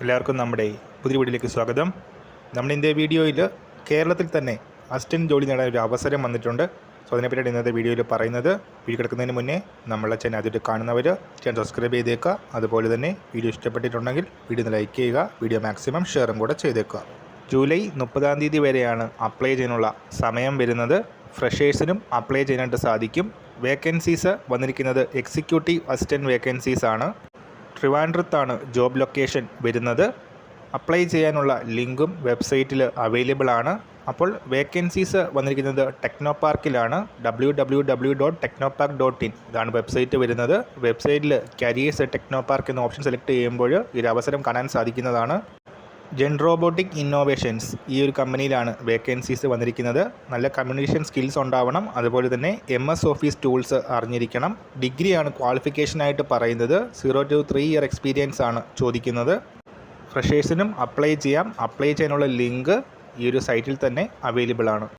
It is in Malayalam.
എല്ലാവർക്കും നമ്മുടെ പുതിയ വീഡിയോയിലേക്ക് സ്വാഗതം. നമ്മുടെ ഇന്നത്തെ വീഡിയോയിൽ കേരളത്തിൽ തന്നെ അസിസ്റ്റന്റ് ജോലി നേടാൻ ഒരു അവസരം വന്നിട്ടുണ്ട്. സോ അതിനെപ്പറ്റിയാണ് ഇന്നത്തെ വീഡിയോയിൽ പറയുന്നത്. വീഡിയോ കിടക്കുന്നതിന് മുന്നേ നമ്മളെ ചാനൽ ആദ്യമായിട്ട് കാണുന്നവർ ചാനൽ സബ്സ്ക്രൈബ് ചെയ്തേക്കുക. അതുപോലെ തന്നെ വീഡിയോ ഇഷ്ടപ്പെട്ടിട്ടുണ്ടെങ്കിൽ വീഡിയോ ലൈക്ക് ചെയ്യുക. വീഡിയോ മാക്സിമം ഷെയറും കൂടെ ചെയ്തേക്കുക. ജൂലൈ മുപ്പതാം തീയതി വരെയാണ് അപ്ലൈ ചെയ്യാനുള്ള സമയം വരുന്നത്. ഫ്രഷേഴ്സിനും അപ്ലൈ ചെയ്യാനായിട്ട് സാധിക്കും. വേക്കൻസീസ് വന്നിരിക്കുന്നത് എക്സിക്യൂട്ടീവ് അസിസ്റ്റന്റ് വേക്കൻസീസ് ആണ്. ട്രിവാൻഡ്രത്താണ് ജോബ് ലൊക്കേഷൻ വരുന്നത്. അപ്ലൈ ചെയ്യാനുള്ള ലിങ്കും വെബ്സൈറ്റിൽ അവൈലബിൾ ആണ് അപ്പോൾ വേക്കൻസീസ് വന്നിരിക്കുന്നത് techno പാർക്കിലാണ് W W W dot Technopark dot in ഇതാണ് വെബ്സൈറ്റ് വരുന്നത്. വെബ്സൈറ്റിൽ കരിയേഴ്സ് ടെക്നോ പാർക്ക് എന്ന ഓപ്ഷൻ സെലക്ട് ചെയ്യുമ്പോൾ ഈ ഒരു അവസരം കാണാൻ സാധിക്കുന്നതാണ്. ജെൻ റോബോട്ടിക് ഇന്നോവേഷൻസ് ഈ ഒരു കമ്പനിയിലാണ് വേക്കൻസീസ് വന്നിരിക്കുന്നത്. നല്ല കമ്മ്യൂണിക്കേഷൻ സ്കിൽസ് ഉണ്ടാവണം. അതുപോലെ തന്നെ എം എസ് ഓഫീസ് ടൂൾസ് അറിഞ്ഞിരിക്കണം. ഡിഗ്രിയാണ് ക്വാളിഫിക്കേഷനായിട്ട് പറയുന്നത്. Zero to three year experience ആണ് ചോദിക്കുന്നത്. ഫ്രഷേഴ്സിനും അപ്ലൈ ചെയ്യാം. അപ്ലൈ ചെയ്യാനുള്ള ലിങ്ക് ഈ ഒരു സൈറ്റിൽ തന്നെ അവൈലബിൾ ആണ്.